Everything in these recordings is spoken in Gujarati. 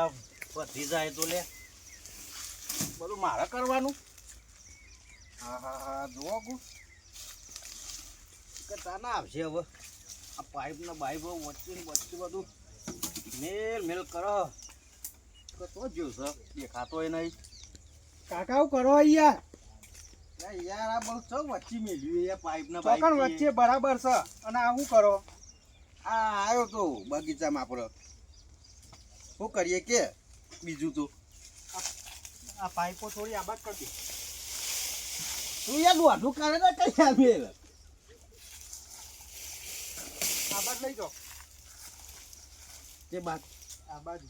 આ વધી જાય તો લે. બધું મારે કરવાનું. હા હા હા જુઓ કુ કે તાના આવશે હવે. આ પાઇપ ને બાઇપ વચ્ચે વચ્ચે બધું મેલ મેલ કરો. કે તો જ છે દેખાતોય નહીં. કાકા કરો અહીંયા. યાર આ બહુ ચો વચ્ચે મેલ્યું એ પાઇપ ને ચોકણ વચ્ચે બરાબર છે. અને આ શું કરો? આ આવ્યો તો બગીચામાં આપણો શું કરીએ કે? બીજું તો. આ પાઇપો થોડી આબાદ કરતી તું યાર દોઢું કરે ને કઈ આમેલ આબાદ લઈ જાઓ. તે બાદ. આ બાજુ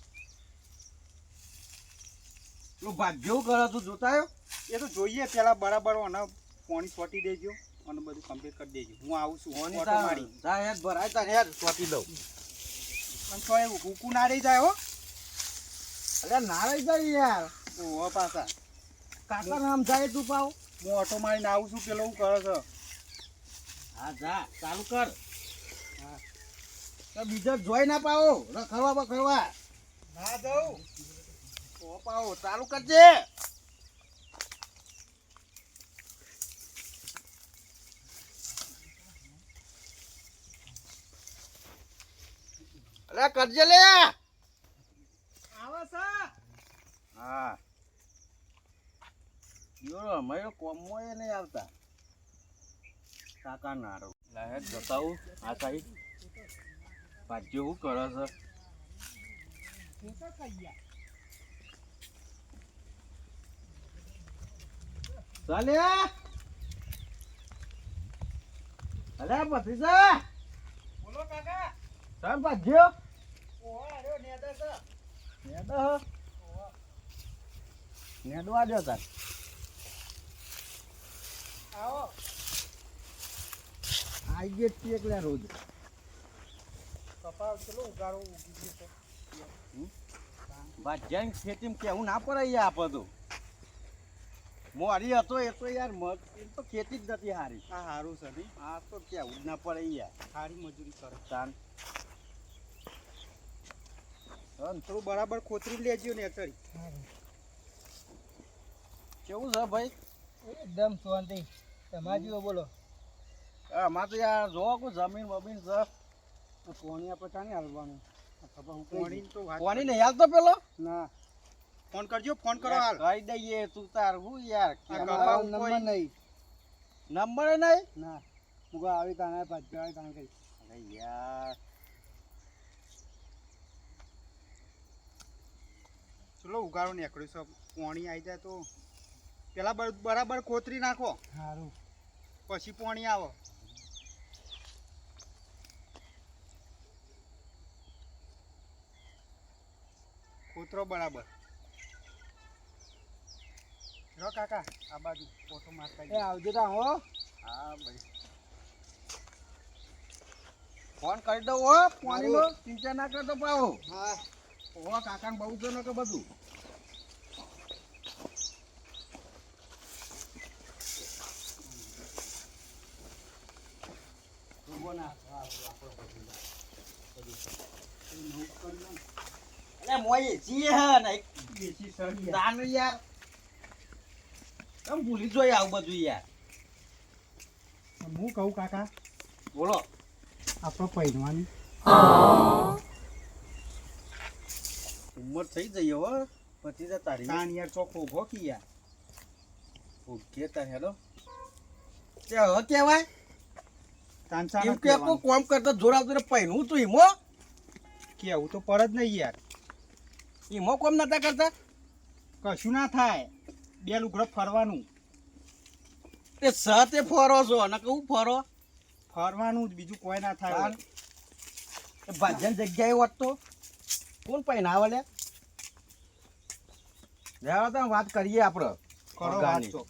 તું ભાગ્યો કરે તું જોતા આવ્યો? એ તો જોઈએ પેલા બરાબર અને પાણી છોટી દેજો અને બધું કમ્પ્લીટ કરી દેજો. હું આવું છું ઓની મારી તા યાર ભરાય તા યાર સોટી દઉં. અને તો એ હુકુ ના રહી જાય હો. અરે ના રહી જાય યાર. ઓહો પાછા. કાકા નામ જાય તું પાવ. હું ઓટો મારીને આવું છું પેલો હું કરે છે? હા જા ચાલુ કર. હા. તો બીજા જોઈ ના પાવો. રખડવા બખડવા ના જાઉં. ઓ પાવો ચાલુ કરજે. અરે કરજે લે આવે છે હા યો અમારે કોમો એ નહીં આવતા. કાકા નારો. લાહેર બતાવું આ સાઈડ. ભાજ્યો શું કરો છે? ચાલે? અરે સર બોલો કાકા. સાહેબ ભાજ્યો? ઓહો અરે નેદા આવો. આઈ ગયો તી એકલા રોજ. કપા ચલો ઉગાડો ઉગી ગયો તો. ભાજ્યાની ખેતીમાં કેવું ના પડે યાર તો મોરી હતો એ તો યાર મત એ તો ખેતી જ નથી હારી. હા સારું છે નહીં આ તો કેવું જ ના પડે યાર સારી મજૂરી કરે. તાન. થોડું બરાબર ખોતરી લેજો ને અત્યારે કેવું છે ભાઈ? એકદમ શાંતિ. તમારા બોલો. આમાં તો યાર જો કોઈ જમીન બમીન છે. કોણી આપણે ચાને હાલવાનું. કોણી તો વાત કોની નહીં હાલતો પેલો? ના. ફોન કરજો ફોન કરો હાલ. કહી દઈએ તું તાર હું યાર? નંબર નહીં? નંબર નહીં? ના. મુકો આવી તાને આવી તાણે કરી અરે યાર. ચલો ઉગાડો નીકળ્યું છે પોણી આવી જાય તો. પેલા બરાબર ખોતરી નાખો. સારું પછી પોણી આવો. કૂતરો બરાબર. જો કાકા આ બાજુ ફોટો મારતા એ આવજો તા હો. હા ભાઈ. ફોન કરી દઉં હો પાણીનો ચિંતા ના કરતો પાવો હા. ઓ કાકાને બહુ જો તો કે બધું. અરે મોય જી હે ને દેશી સળી દાન યાર. તમ ભૂલી જોઈ આવું બધું યાર? હું કહું કાકા બોલો. આપણો પહેરવાની ઉંમર થઈ જઈ હો પછી જતા તારી. તાન યાર ચોખ્ખો ઊભો કી યાર. ઓકે તાર હેલો તે હવે કહેવાય તાન કે કોમ કરતા જોડાવતું ને પહેરવું તું ઈમો કેવું તો પર જ નહીં યાર. એમાં કોમ નતા કરતા? કશું ના થાય. બે લુગડો ફરવાનું. એ સાથે ફરો છો અને કહું ફરો? ફરવાનું જ બીજું કોઈ ના થાય ભાજન જગ્યાએ હોત તો? કોણ પહેનાવે લે? લેવા તો વાત કરીએ આપણે કરો વાત તો.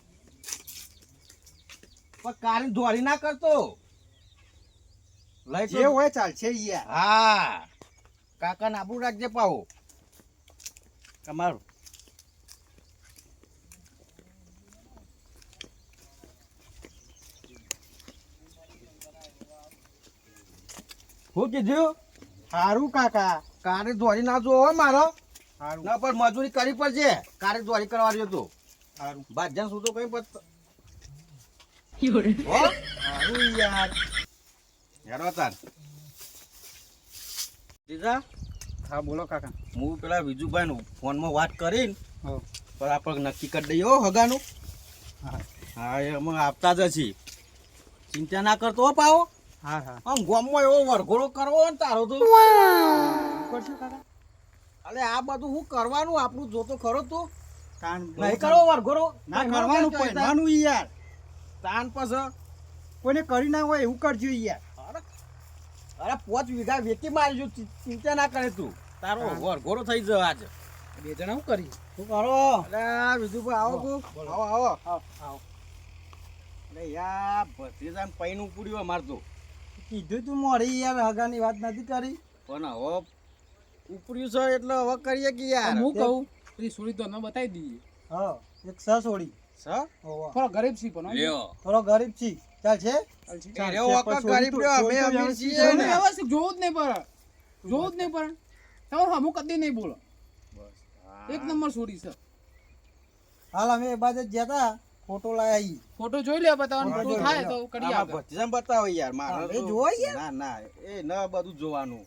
પણ કારી ધોરી ના કરતો. લઈ જે હોય ચાલશે યાર. હા. કાકા નાબુ રાખજે પાહો. તમારું. શું કીધું? સારું કાકા કારે ધોરી ના જોવો મારો. સારું ના પણ મજૂરી કરવી પડશે. કારે દ્વારી કરવા રહ્યો તો. સારું ભાજન શું તો કઈ પત યાર. હેરો તાર. દીધા? હા બોલો કાકા. હું પેલા વિજુભાઈ નું ફોનમાં વાત કરીને હો. પણ આપણે નક્કી કરી દઈએ હો હગાનું. હા. હા એ અમે આપતા જ છીએ ચિંતા ના કરતો હો પાવો હા હા. આમ ગોમમાં એવો વરઘોડો કરવો ને તારો તો. અરે અલે આ બધું હું કરવાનું? આપણું જોતો ખરો તું. તાન નહીં કરો વરઘોડો. ના કરવાનું પહેરવાનું યાર. તાન પછી. કોઈને કરી ના હોય એવું કરજો યાર. અરે પોચ વીઘા વેચી મારજો ચિંતા ના કરે તું. તારો હા. વરઘોડો થઈ જવા આજે. બે જણા શું કરી? શું કરો? અરે આવો કુ આવો આવો. આવો. આવો. અરે યા ભત્રીજા પૈનું પૂડ્યું અમાર તો કીધું તું મોડી યાર હગાની વાત નથી કરી. પણ હવે ઉપડ્યું છે એટલે હવે કરીએ કે યાર? હું કહું? પેલી સોરી તો ન બતાવી દઈએ. હા એક સ સોળી. સ? થોડો ગરીબ છી પણ થોડો ગરીબ છી ચાલ છે એ વખત ગરીબ રહ્યો, અમે અમીર છીએ ને. નહીં, જોવું જ નહીં પડે જોવું જ નહીં પડે તમારે હમું કદી નહીં બોલો એક નંબર સોરી છે હાલ અમે એ બાજુ ગયા તા ફોટો લાયા ફોટો જોઈ લે બતાવવાનું થાય તો કરી બતાવો યાર મારે યાર? ના ના એ ન બધું જોવાનું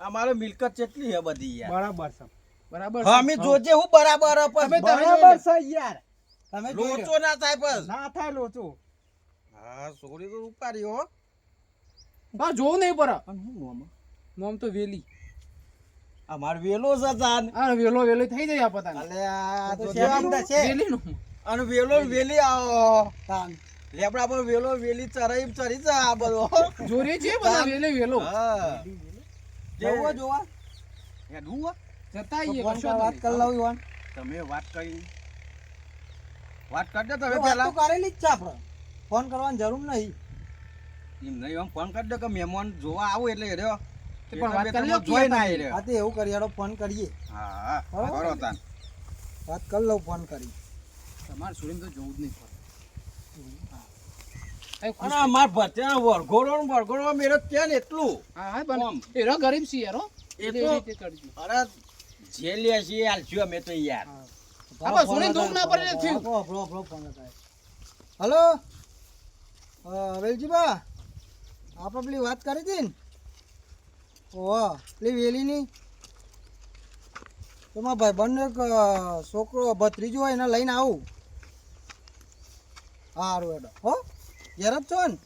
અમારે મિલકત કેટલી છે બધી યાર બરાબર છે બરાબર હા અમે જોજે હું બરાબર હે પણ તમે- તમે બરાબર છે યાર તમે જોઈ લોચો ના થાય બસ ના થાય લોચો હા છોકરી તો હો. હા જોવું નહીં પડે. પણ હું નોમ? મોમ તો વેલી. અમાર વેલો છે જાન. આ વેલો વેલો થઈ જાય આ પતા અલે આ તો છે. વેલી નું અને વેલો વેલી આવો તાન. લેબડા પર વેલો વેલી ચરાઈ ચરી જા આ બધો જોરી છે બધા વેલે વેલો. હા. જોવા જોવા. એ દુવા જતા કશો વાત કર લાવ. તમે વાત કરી. વાત કરજો તમે પહેલા તો કરેલી જ છે આપણે. ફોન કરવાની જરૂર નહીં. એમ નહીં આમ ફોન કરી દો કે મહેમાન જોવા આવું એટલે એ રહ્યો. પણ વાત કરી લો જોઈ ના એ રહ્યો. હા તે એવું કરી હેડો ફોન કરીએ. હા હા કરો તાન. વાત કરી લઉં ફોન કરી. તમારે છોડીને તો જોવું જ નહીં ખુશ અને અમાર ભત્યા વરઘોડો વરઘોડો મેરો ત્યાં ને એટલું. હા હા. પણ એરો ગરીબ છે યાર એ તો- એ રીતે કરજો. અરે જે લે છે એ અમે તો યાર. હા, બસ દુઃખ ના પડે થયું. Phone hello? વેલજીબા આપણે પેલી વાત કરી હતી ને? ઓહ પેલી વેલીની? તો મારા ભાઈબંધનો એક છોકરો ભત્રીજો હોય એને લઈને આવું. સારું એડો હો ઘેર જ છો ને?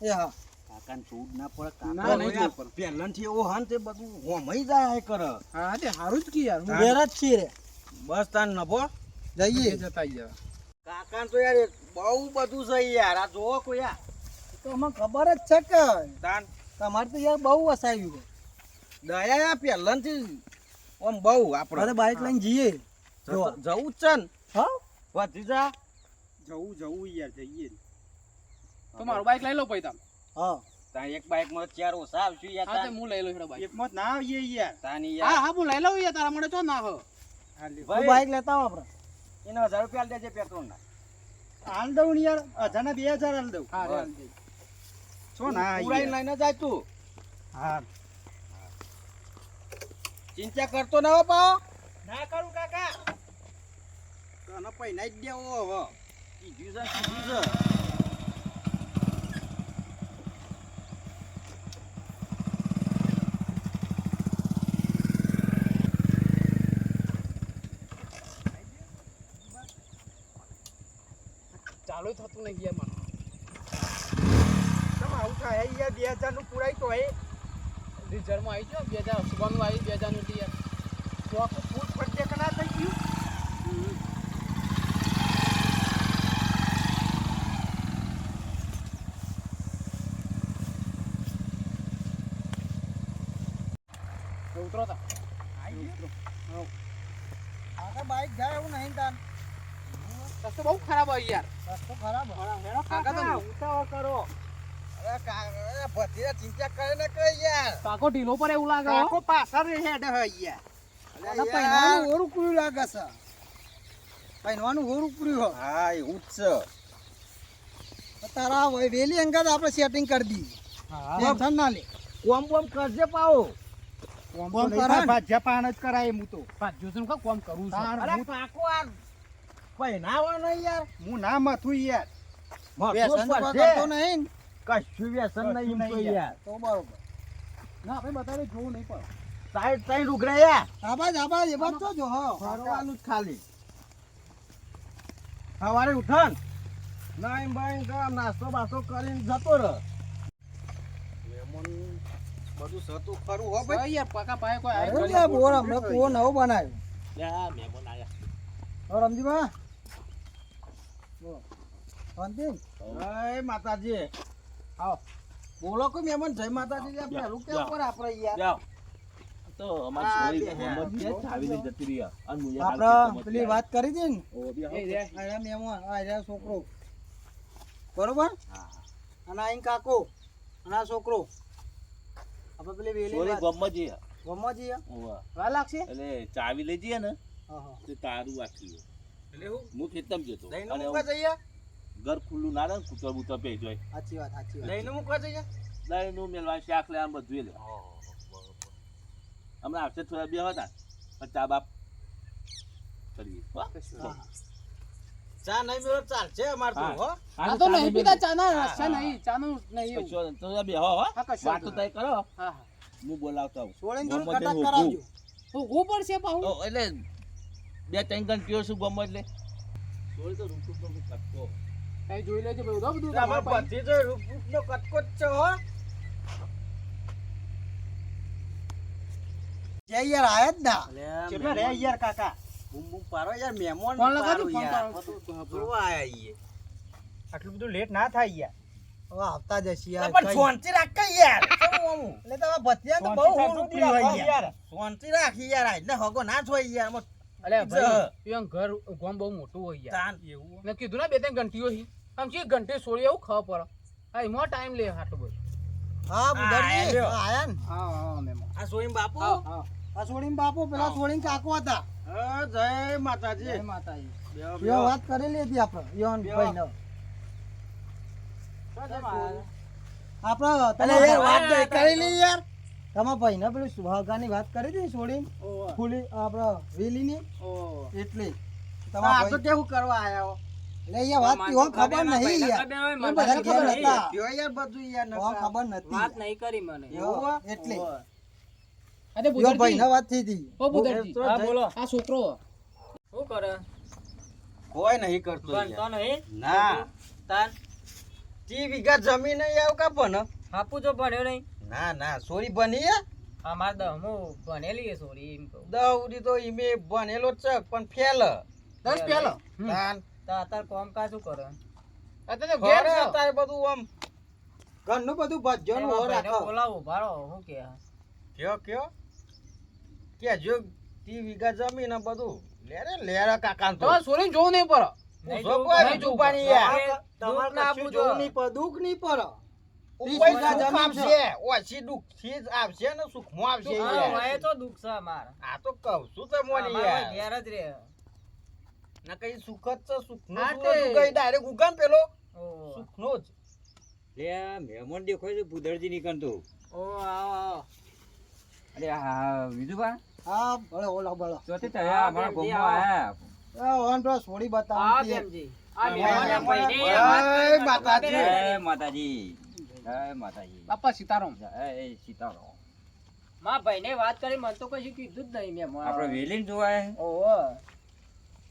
એ હા. કાકાને ચૂડ ના પડે ના, કાકા પહેલાંથી એવો હન તે બધું હોમઈ જાય એ કરે. હા તે સારું જ કી યાર. હું ઘેર જ છીએ રે. બસ તાન નભો. જઈએ. જતા કાકાને તો યાર બહુ બધું છે યાર. આ જોવો કોઈ યાર તો અમને ખબર જ છે કે તમારે તો યાર બહુ વસાવ્યું છે. દયા યાર પહેલાંથી આમ બહુ અરે આપણે બાઈક લઈને જઈએ. જવું જ છે ને. હા? ભત્રીજા જવું જવું યાર જઈએ. તો મારું બાઈક લઈ લો પછી તમે હા. એક બાઈકમાં ચાર ઓછા આવશું યાર હા હું લઈ લઉં હેડો એક એકમાં ના આવીએ યાર. તાની હા યાર. હા હું લઈ લઉં યાર તારા મને ચો ના હો. ભાઈ બાઈક લેતા આવો આપણે. એના હજાર રૂપિયા દેજે પેટ્રોલ ના હાલ દઉં ને યાર. અજાને બે હજાર હાલ દઉં. હા. હાલ દઉં છો ના પુરાઈ લઈને જાય તું. હા. ચિંતા કરતો ના પાઓ ના કરું કાકા. તને પૈ નાઈ દેવો હવે. કીધું છે કીધું છે. ચાલુ થતું નહીં યાર મને તમે આવું થાય? યાર બે હજારનું પૂરાય તો એ રિઝર્વમાં આવી ગયો બે હજાર સુબાનું આવી બે હજારનું એટલે યાર. તો આખું ફૂટ ફટકે કના થઈ ગયું? તો ઉતરો તા. કાકા બાઈક જાય એવું નહીં તાન રસ્તો બહુ ખરાબ હોય યાર. રસ્તો ખરાબ. કાકા કાકા તમે- ઉતાવળ કરો. અરે કા- અરે ભત્રીજા ચિંતા કરે ને કઈ યાર? પાકો ઢીલો પર એવું લાગે. કાકો પાછળ હેડ યાર અરે અને યાર. પહેરવાનું ઓરું પૂર્યું લાગે છે. પહેરવાનું ઓરું પૂર્યું હા એવું જ છે. તારા વેલી અંગત આપણે સેટિંગ કરી દઈએ. ટેન્શન ના લે. કોમ બોમ કરજે પાવો કોમ કોમ તો ભાજ્યા પાન જ કરાય હું તો. ભાજ્યો છે કોમ કરું છું. અરે કાકો આ પહેનાવાનો યાર? હું ના મથું યાર. વ્યસન કરતો નહીં. કશું વ્યસન નહીં તો યાર. તો બરોબર. ના આપણે બતાવે જોવું નહીં પણ સાઈડ સાઈડ ઉઘરે યાર. આબાજ આબાજ એ તો જો હો. ફરવાનું જ ખાલી. સવારે ઉઠન. નાઈન બાઈન કામ નાસ્તો બાસ્તો કરીને જતો રહ. બધું સતું ખરું હો ભાઈ. યાર પાકા પાયે કોઈ આયુ બોરા હમણાં કૂવો નવો બનાવ્યો યા મહેમાન આયા. હો રમજીબા બોલો. શાંતિ? જય માતાજી. આવો. બોલો કોઈ મહેમાન જય માતાજી યાર પહેલું કેવું આપણે યાર. તો અમારી આ સોરી બે મોહમ્મદ હે. છે, ચાવીને જતી રહી. અને પેલી વાત કરી ને? મહેમાન છોકરો. બરોબર? અને અહીં કાકો અને આ છોકરો. આપણે પેલી વેલી વાત. જઈએ. ગમવા જઈએ. લાગશે? એટલે ચાવી લઈ જઈએ ને તારું આખી. હું હું ખેતમ જતો. લઈને મૂકવા જઈએ ઘર ખુલ્લું ના રહે કૂતર બૂતર પે જોય. સાચી વાત સાચી વાત. લઈને મૂકવા જઈએ દહીંનું મેલવા શાક લે આમ બધું લે. હમણાં આવશે થોડા બે હતા. પણ ચા બાપ કરીએ. ચા નહીં મેળો ચાલશે અમાર તો હો. આ તો નહીં નહીં પીતા બેન. ચાના હા, રસ્સા હા. નહીં નહીં કશો તો બે હો હો. હા, કશો વાતો નહીં. તય કરો. હા હા. હું બોલાવતો આવું. છોડીને થોડું ગામમાં કરાવજો. ઊભું પડશે. એટલે બે ત્રણ પીઓ શું ગમો એટલે. થોડી તો રૂટું તો કટકો. અહીં જોઈ લેજો ભાઈ ઉધો બધું અમાર તમારે પાસે. બધી તો કટકો જ છે હો. જય યાર આયા જ ના. કેટલા રે યાર કાકા? બૂમ બૂમ પાડો યાર મહેમાન ફોન લગાવજો, ફોન યાર. જોવા આયા ઈએ. આટલું બધું લેટ ના થાય યાર. હવે આવતા જશે યાર પણ શાંતિ રાખ કે યાર? એટલે તમે તો બહુ હોય યાર. રાખી યાર આજને હગો ના જોઈ યાર. જ. ભાઈ ઈયોન ઘર ગામ બહુ મોટું હોય યાર. તાન એવું મેં કીધું ને બે ત્રણ ઘંટીઓ હી. આમ છે ઘંટી છોડી એવું ખબર પડે હા એમાં ટાઈમ લે હાટો બધું. હા બુધરજી આયા ને? હા હા મેમો. આ સોઈમ બાપુ? આ સોળીમ બાપુ પેલા સોળીમ કાકો હતા. જય માતાજી. જય માતાજી. યો વાત કરેલી હતી આપણે યોન ભાઈ નો આપણે અલે વાત કરી કરેલી યાર. તમારા ભાઈને પેલી સુહાગાની વાત કરી હતી ને છોડીને? ઓહો ફૂલી આપણે એટલે તમારા તો ભાઈ કેવું કરવા આયા હો? એટલે અહીંયા વાત કયો ખબર નહીં યાર. બધા ઘેર હતા કયો યાર બધું યાર ખબર નથી. વાત નહીં કરી મને. એવું એટલે. અરે યો બુધરજી વાત થઈ હતી. ઓ બુધરજી તો હા જઈ- બોલો આ છોકરો. શું કરે? કોઈ નહીં કરતો બનતો નહીં? ના. તાન તી વીઘા જમીન નહીં આવ કા પણ? હાપુ જો ભણ્યો નહીં. ના ના સોરી બની અમાર દહમો ભણેલી સોરી એમ કહું. દવડી તો ઈમે બનેલો જ છે પણ ફેલ. દસ ફેલ. તાન તા તાર કોમ કા શું કરે? અત્યારે તો ઘેર અત્યારે બધું આમ ઘરનું બધું ભજ્યોનું હો રાખો. બોલાવો ભાડો હું કે કયો કયો? કે જો તી વીઘા જમીન બધું. લેરે લેરે કાકા તો. સોરી જોવું નહીં યાર. તમારે કશું પૂછો. જોવું નહીં પર દુઃખ નહીં પડે. ત્રીસ કોઈ વીઘા સુખ છે. આપશે. ઓછી દુઃખથી જ આવશે ને સુખમાં આવશે યાર. તો દુઃખ છે અમાર. આ તો કહું છું તો મોની યાર. ઘેર જ રે ના કઈ સુખ જ છે. સુખનું હા શું તે. હતું કઈ ડાયરેક્ટ ઉગામ પેલો. ઓહો. સુખનું જ મહેમાન દેખાય છે ભૂદરજી નીકળતો. અરે હા વિધુભા? હા ભલે ઓલા ભલે. ચોથી તો અમારા ગામમાં આયા. ઓન તો છોડી બતાવ આ કેમજી. આ માતાજી. માતાજી. જય માતાજી. બાપા સીતારામ. જય સીતારામ. માં ભાઈને વાત કરી મને તો કશું કીધું જ નહીં મેં આપણે વેલી જોવાય. ઓહો.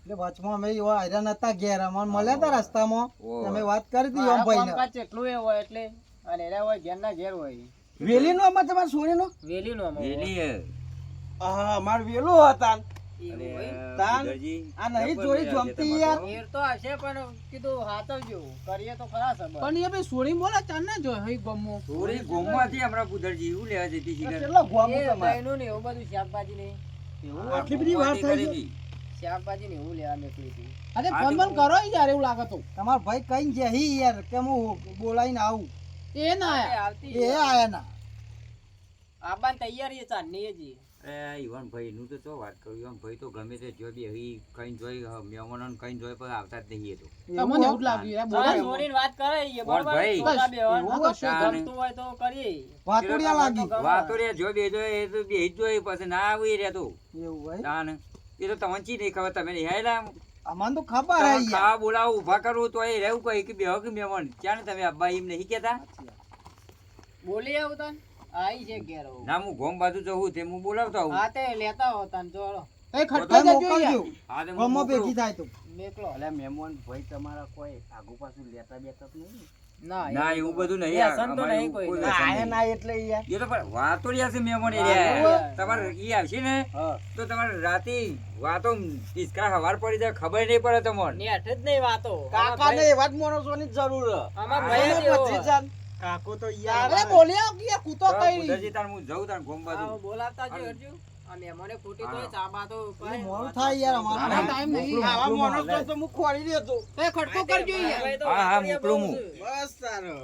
એટલે વચમાં અમે એવા હાર્યા નતા ઘેર અમને મળ્યા હતા રસ્તામાં. અમે વાત કરી હતી ઓમ મારા ભાઈને કામકાજ કેટલું એ હોય એટલે અને એના હોય ઘેર ના ઘેર હોય. વેલી નો અમાર તમારે સોની નો વેલી નો વેલી. હા અમાર વેલો હતા આટલી બધી વાત થઈ હતી. શાકભાજી ને એવું લેવા નીકળી હતી. અરે ફોન બંધ કરો યાર એવું લાગે તો. તમારો ભાઈ કઈ ગયા હી યાર કે હું બોલાઈને આવું. એ ના આવતી એ આયા ના. આબાન તૈયારી છે ચાંદની જ અરે ઈવન ભાઈ તો શું વાત કરું યુવાનભાઈ તો ગમે તે જો બી હઈ કઈ જોઈ મહેમાનોને કઈ જોઈ પણ આવતા જ નહીં એ તો. તમને એવું લાગ્યું વાત કરે ઈ, બરોબર? ગમતું હોય તો કરીએ. વાતુડિયા લાગી. વાતોડિયા રે જો બે એ તો બે જોઈ પછી ના આવી રે એવું ભાઈ તાન એ તો તમને ચી નહીં ખબર તમે હેલા અમને તો ખબર હે તમે બોલાવ ઊભા ઊભા કરવું તો એ રહેવું કઈ કે બે કે મહેમાન ક્યાં ને તમે અબ્બા એમ નહીં કેતા બોલી આવું તને? આઈ છે ઘેર ના હું ગોમ બાજુ જવું તે હું બોલાવતો આવું હા તે લેતા હો તને જોડો. એ ખટકા જજો યાર હા તે હું મોકલું. થાય તો મેકલો. અલ્યા મહેમાન ભાઈ તમારા કોઈ આગુ પાછું લેતા બેતા જ નહીં ના, ના એવું એવું બધું નહીં વ્યસન તો નહીં કોઈ. કોઈ વ્યસન આયા નહીં. ના એટલે યાર એ તો પણ વાતો રહ્યા છે મહેમાન એ રહ્યા. તમારે ઈ આવશે ને તો તમારે રાતે વાતો ઈસકા હવાર પડી જાય ખબર નહીં પડે તમને નેઠ જ નહીં વાતો. કાકા ને એવા જ જરૂર હે. ભાઈ પછી જાન કાકો તો અરે બોલ્યો કે કૂતો કઈ બુધાજી તાર હું જઉં તાર ગોમ બાજુ આવો બોલાવતા જ હરજુ. આ મહેમાને ખોટી તો હા. તો પાય. થાય યાર અમારું. ટાઈમ નહીં આવા માણસો તો હું ખોરી દેતો એ ખટકો કરજો યાર હા, હા, મોકલું હું. બસ તારો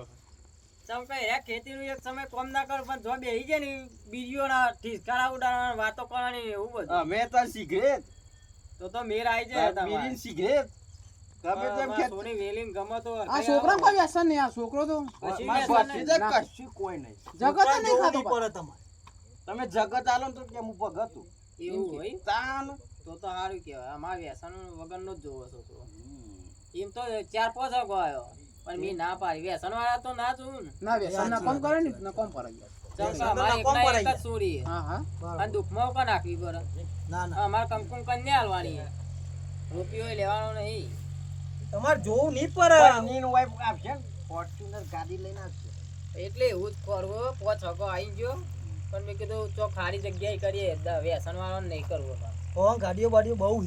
ચમ કઈ રે ખેતીનું એક સમય કોમ ના કર પણ જો બેહી જાય ને બીડીઓના ઠીસકારા ઉડાડવાના વાતો કરવાની એવું બધું અમે તો સિગરેટ તો તો મેર આઈ જાય. સિગરેટ ગમે તેમ કે સોની વેલીને ગમે તો આ છોકરા કોઈ વ્યસન નહીં આ છોકરો તો પછી મારી વ્યસન ભત્રીજા ના. કશું કોઈ નહીં. જગત નહીં ખાતો પણ. તમે જગત આલો તો કેમ હું ભગત એવું હોય? તાન. તો તો સારું કહેવાય. અમારે વ્યસન વગરનો જ જોવો છોકરો. એમ તો ચાર પાંચ આવ્યો પણ મેં ના પાડી. વ્યસન વાળા તો ના જોવું ને. ના વ્યસન ના કોમ કરે ને ના કોમ કરે અમારે કંકુમ કન્યા હાલવાની રૂપિયો લેવાનો નહીં. તમારે જોવું નહીં પત્નીનો wife આપશે ને, Fortuner ગાડી લઈને આવશે. એટલે એવું જ કરવો પોચ હકો આવી ગયો. પણ મેં કીધું ચો ખારી જગ્યાએ કરીએ વ્યસન વાળો નહીં કરવું અમારે. ગાડીઓ બાડીઓ બહુ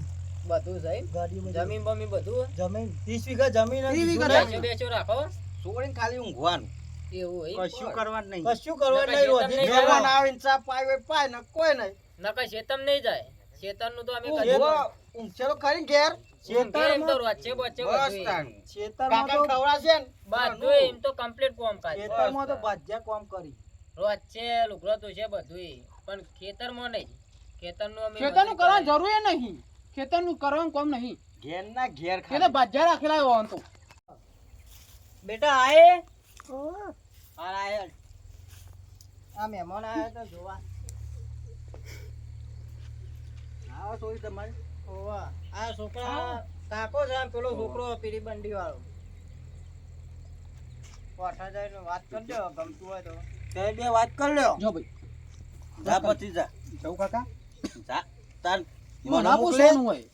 બધું સાહેબ ગાડીઓ જમીન બમીન બધું? જમીન ત્રીસ વીઘા જમીન બેસો રાખો. છોડીને ખાલી ઊંઘવાનું. એવું કશું કરવાનું નહીં. કશું કરવાનું નહીં જાય. મહેમાન આવીને ચા પાય પાય ને કોઈ નહીં. નકર શેતમ નહીં જાય. શેતરનું તો અમે ઊંઘો, ખરી ઘેર. તો ખેતરમાં તો ખવડાવશે ને? બધુંય એમ તો complete કામ કાજ. ખેતરમાં તો ભાજ્યા કામ કરી. વચ્ચે લુગડો તો છે બધુંય. પણ ખેતરમાં નહીં. ખેતરનું અમે ખેતરનું બધું કરવાની કરાય. જરૂર ય નહીં. ખેતરનું કરવાનું કોમ નહીં. ઘેર ના ઘેર એટલે બાજા રાખેલા હોય તો. બેટા આયે? આયે. આ મહેમાન આયા તો જોવા. આવો છોડી તમારી? ઓવા. આ છોકરા કાકો છે પેલો છોકરો પીળી બંડી વાળો. કોઠા જઈને વાત કરજો ગમતું હોય તો. તે બે વાત કરી લ્યો. જો ભાઈ. જા પછી જા. જવું કાકા? જા. તાન મને પૂછવાનું હોય.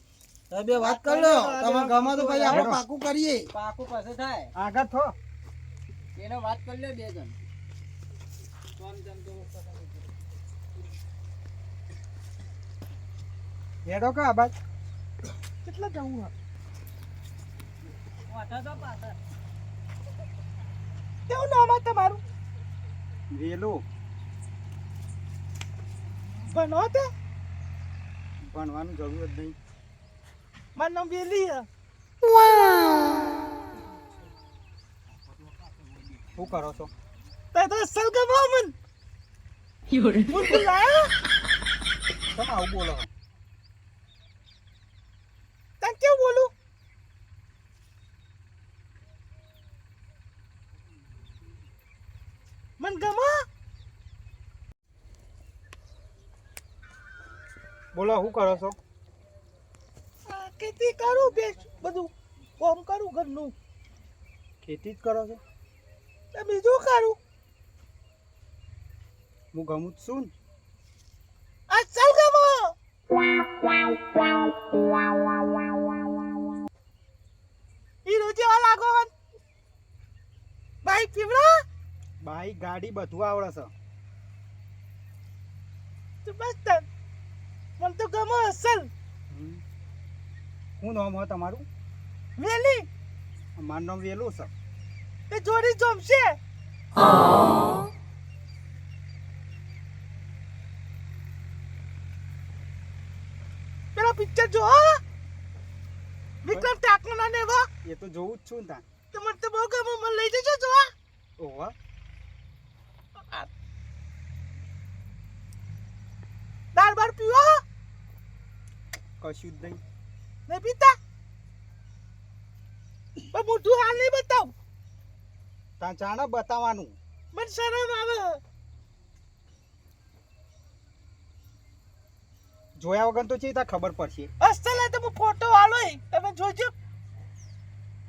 તમે બે વાત કરી લો તમે ગમે તો ભાઈ આપણે પાકું કરીએ. પાકું પાસે થાય. આગળ થો. એને વાત કરી લ્યો બે જણ. કોમ જમ તો હેડો કા આબાદ કેટલા જવું હા પાછળ કેવું નામ આ તમારું? વેલું. ભણો તે? ભણવાનું જરૂર જ નહીં. મારું નામ વેલી શું કરો છો? તે તો અસલ ગમો મન. બોલ બોલ તમે આવું બોલો તને કેવું બોલું મન ગમો બોલો શું કરો છો? ખેતી કરું બેસ બધું. કોમ કરું ઘરનું. ખેતી જ કરો છો? બીજું કરું. હું ગમું છું ને. આ ચાલ ગમો. હીરો જેવા લાગો બાઈક પીવડા બાઈક ગાડી બધું આવડે છે. તો બસ મને તો ગમો અસલ. શું નામ હોય તમારું? વેલી. મારું નામ વેલું છે. એ જોડી જમશે. પેલા પિક્ચર જો વિક્રમ ટાકના ને એવા એ તો જોઉં જ છું તા તો મને તો બહુ ગમે મને લઈ જજો જોવા ઓવા દાળ બાર પીવો કશું જ નહીં. નહીં પીતા પણ મોઢું હાલ નહીં બતાવ. ત્યાં ચાણે બતાવવાનું મને શરમ આવે. જોયા વગર તો ચેતા ખબર પડશે. અસલ તો હું ફોટો આલો તમે જોજો.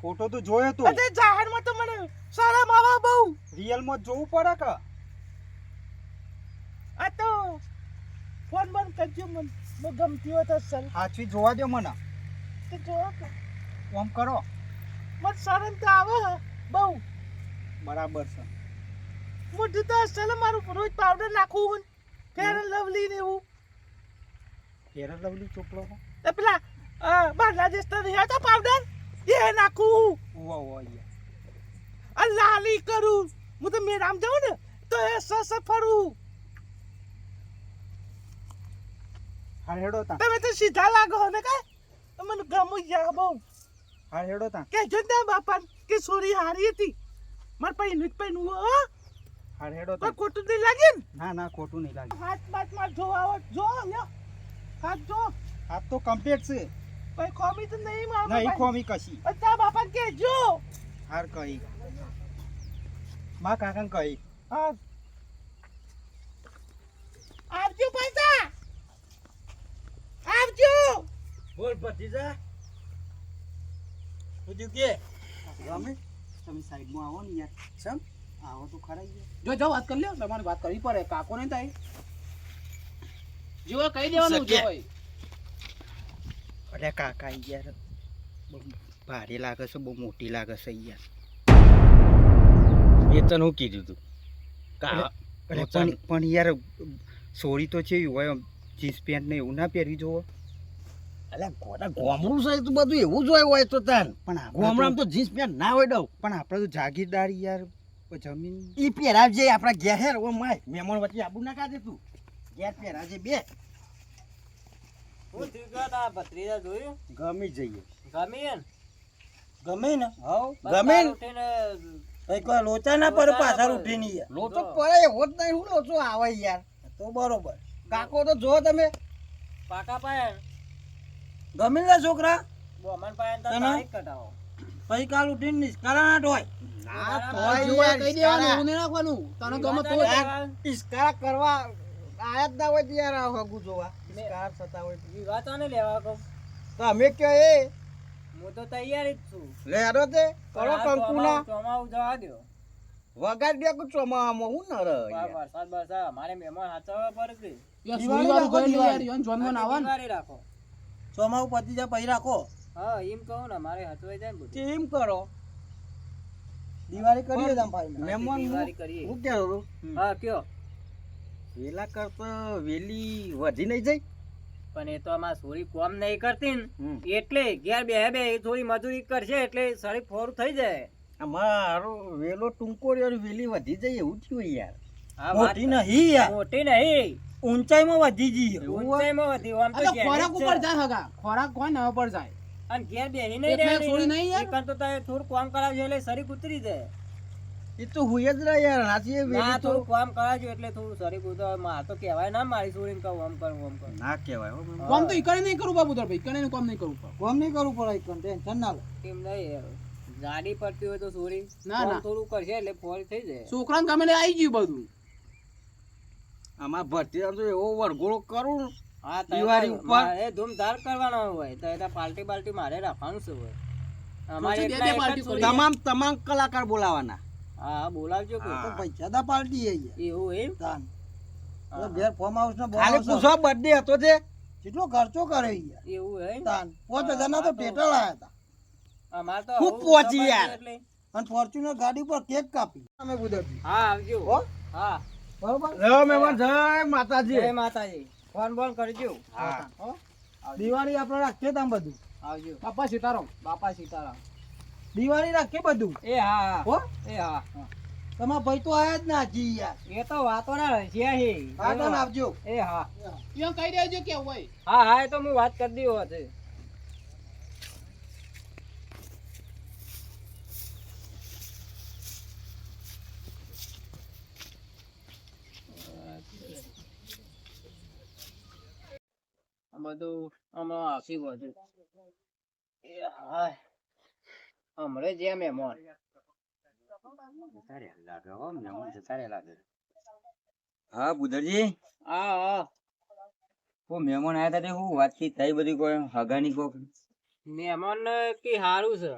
ફોટો તો જોયો તો. અને જાહેરમાં તો મને શરમ આવે બહુ. રિયલમાં માં જોવું પડે કે? આ તો ફોન બંધ કરજો મને. મને ગમતી હોય તો અસલ સાચવી જોવા દો મને. તો જોવા ઓમ કરો. મને શરમ તો આવે બહુ. બરાબર છે. મોઢું તો અસલ મારું રોજ પાવડર નાખવું ફેર લવલી ને એવું. ફેર લવલી ચોપડો પેલા બાંગ્લાદેશ તો નહીં તો પાવડર એ નાખું વાહ વાહ યાર લાલી કરું. હું તો મેરામ જાઉં ને તો એ સસ ફરું. હા હેડો તા. તમે તો સીધા લાગો ને કાંઈ? તો મને ગમું ગયા બહુ. હા હેડો તા. કે જો ને બાપા કે સોરી હારી હતી. માર પૈનું જ પૈનું હો હા. હેડો તા. ખોટું નહીં લાગે ને? ના ના ખોટું નહીં લાગે. હાથ બાથમાં જો આવો. જો લ્યો. હાથ જો. હાથ તો કમ્પ્લીટ છે. ભાઈ ખોમી તો નહીં માર નહીં ખોમી કશી? બધા બાપા કે જો હાર કહી. મા કાકા કહી. હા. આવજો પૈસા આવજો બોલ ભતીજા બધું કે? ગમે તમે સાઈડમાં આવો ને યાર. સમ આવો તો ખરા જો જાઓ વાત કરી લ્યો. તમારે વાત કરવી પડે. કાકો નહીં થાય. જીવો કહી દેવાનું. જો હોય. અરે કાકા યાર ભારે લાગે છે બહુ મોટી લાગે છે યાર. એ તને હું કીધું તું? પણ પણ યાર સોરી તો છે હોય જીન્સ પેન્ટ ને એવું ના પહેરી જોવો. અલ્યા ગોટા ગોમડું છે તો બધું એવું જોયું હોય હોય તો તાર. પણ ગોમડામાં તો જીન્સ પેન્ટ ના હોય દઉં. પણ આપણે તો જાગીરદાર યાર જમીન. ઈ પહેરાવજે આપણા ઘેર હેર ઓ માય મહેમાન વચ્ચે આબુ ના કાઢે તું. ઘેર પહેરાવજે બે. હું થયું કે ભત્રીજા જોયું? ગમી જઈએ. ગમી ને ગમે ને? હવ ગમે ને? ઉઠીને કઈ કોઈ લોચા ના પડે પાછળ ઉઠીને યાર. લોચો પડે એવો જ નહીં હું લોચો આવે યાર. તો બરોબર. કાકો તો જો તમે. પાકા પાયા ગમી લે છોકરા. બોમન પાયા તો? તારીખ કટાવો પછી કાલ ઉઠીને નિષ્કારા ના ટોય. ના તોય જો હોય કહી દેવાનું એવું નાખવાનું. તને ગમે તો જ. કરવા આયા જ ના હોય યાર આ હગું જોવા. ઇસ્કાર થતા હોય. ઈ વાતો ને લેવા કહું. તો અમે કે એ હું તો તૈયાર જ છું. લે હેડો તે કરો કંકુના. ચોમાવું- ચોમાવું જવા દ્યો. વગાડ દે કુ ચોમામાં હું નર વરસાદ બરસાદ અમારે મહેમાન હાચવવા પડે યાર, દિવાળી રાખો, દિવાળી. જોનમાં ના આવે ને. દિવાળી રાખો. ચોમાવું પતી જાય પછી રાખો. હા એમ કહું ને મારે હચવાઈ જાય ને બધું. કેમ કરો. દિવાળી કરીએ તમ ભાઈ મહેમાન દિવાળી કરીએ. હું કેવો હા કયો. વેલા કરતો વેલી વધી નહીં જાય? પણ એ તો અમાર સોરી કોમ નહીં કરતી ને. એટલે ઘેર બે બે એ થોડી મજૂરી કરશે એટલે સારી ફોરું થઈ જાય. અમારો વેલો ટૂંકો રહ્યો વેલી વધી જાય એવું થયું યાર. મોટી નહીં યાર. મોટી નહીં. ઊંચાઈમાં વધી જઈ ઊંચાઈમાં વધી આમ તો ખોરાક ઉપર જાય હગા. ખોરાક હોય ના ઉપર જાય? અને ઘેર બેહી નહીં એટલે છોડી નહીં યાર? તો તારે થોડું કામ કરાવજો એટલે શરીર ઉતરી જાય. એ તો હુય જ રહે યાર નાચી એ ના વેલી તો. થોડું કામ કરાવજો એટલે થોડું શરીર ઉતરે માં તો કહેવાય ના મારી છોડીને કહું આમ કરું આમ કરું. ના કહેવાય હો કામ તો ઈકડે નહીં કરું બાબુ તાર ભાઈ ઈકડે કામ નહીં કરું કામ નહીં કરવું પડે એકદમ ટેન્શન ના લે. એમ નહીં ગાડી પડતી હોય તો સોરી ના, ના. થોડું કરશે એટલે ફોરી થઈ જાય. છોકરાને કામે આવી ગયું બધું. આમાં ભરતી તો એવો વરઘોડો કરું હા દિવાળી ઉપર? એ ધૂમધાર કરવાનો હોય તો এটা પાર્ટી બાલ્ટી મારે રાખવાનું શું હોય? તમામ તમામ કલાકાર બોલાવાના. હા બોલાવજો કે તો પૈસાદા પાર્ટી એવું એમ? તાન. ઘેર ફોર્મ હાઉસ ને ખાલી પૂછો બર્થડે હતો તે કેટલો ખર્ચો કરે એવું હે તાન પાંચ હજાર તો પેટ્રોલ આયા હતા અમારે તો ખૂબ પહોંચી યાર. અને ફોર્ચ્યુનર ગાડી પર કેક કાપી. અમે કુદરતી હા આવજો. હો? હા. બરોબર? જય મહેમાન જય માતાજી. જય માતાજી. ફોન બોન કરજો. હા. દિવાળી આપણે રાખીએ તામ બધું. આવજો. બાપા સીતારામ. બાપા સીતારામ. દિવાળી રાખીએ બધું? એ હા હા. એ હા તમારા ભાઈ તો આયા જ ના જી યાર. એ તો વાતો ના રચ્યા હે. વાતો આપજો. એ હા. એમ કહી દેજો કે હોય. હા હા એ તો હું વાત કરી દીધો હતી. બધું હમણાં આખી બધું. હમણાં જ્યાં મહેમાન. હો બુધરજી હા હા હું. મહેમાન આયા તા તે હું વાતચીત થઈ બધી કોઈ? હગાની કોક? મહેમાન કે સારું છે.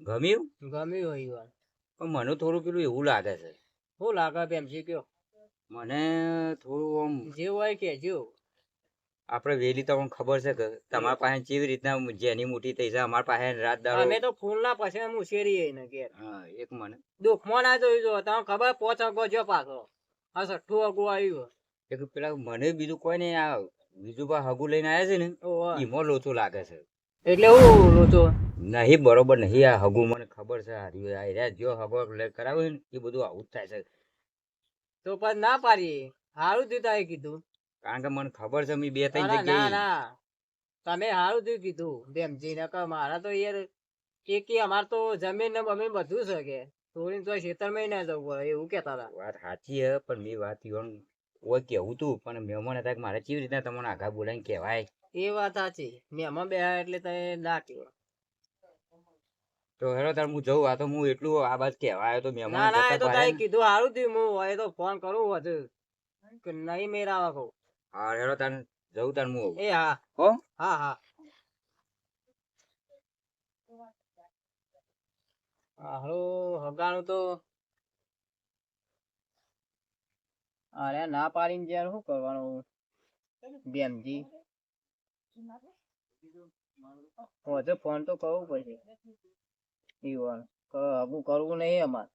ગમ્યું? ગમ્યું હોય વાર પણ મને થોડું પેલું એવું લાગે છે. શું લાગે પેમસી કયો? મને થોડું આમ જે હોય કે જેવું. આપણે વેલી તમને ખબર છે કે તમારા પાસે કેવી રીતના જેની મોટી થઈ છે અમારા પાસે રાત દાડો અમે તો ફૂલ ના પાસે અમે શેરીએ ને ઘેર. હા એક મને દુઃખમાં ના જોઈ જો તમને ખબર પોચ અગો જો પાછો. આ સઠ્ઠું અગો આવ્યું એક પેલા મને બીજું કોઈ નહીં આ બીજું પા હગું લઈને આવ્યા છે ને. એમાં લોચો લાગે છે. એટલે હું લોચો? નહીં બરોબર નહીં આ હગું મને ખબર છે હારી આ જો હગો કરાવ્યું કરાવે ને એ બધું આવું જ થાય છે. તો પણ ના પાડીએ. સારું થયું તારે કીધું. કારણ કે મને ખબર છે બે ત્રણ ના જગ્યાએ ના તમે સારું થયું કીધું. બેમજી ને મારા તો યાર કે કે અમાર તો જમીન ને અમે બધું છે કે. થોડી તો ખેતરમાં ના જવું પડે એવું કેતા હતા. વાત સાચી હે પણ મેં વાત યોન ઓય કેવું તું પણ મહેમાન હતા કે મારે કેવી રીતના તમને આઘા બોલાવીને કહેવાય? એ વાત સાચી. મહેમાન બે એટલે તમે ના કહો તો હેરો તાર હું જઉં આ તો હું એટલું આ બાદ કહેવા આવ્યો તો ના મહેમાન ના એ તો ને. કીધું સારું થયું હું એ તો ફોન કરું વધુ કે નહીં મેરા કહું. હા હેરો તાર જઉં તાર હું એ હા. હો? હા હા. હાલો હગાણું તો. અરે ના પાડીને જ્યારે શું કરવાનું? બેનજી. હું ફોન તો કરવું પડશે. હગું કરવું નહીં અમારે.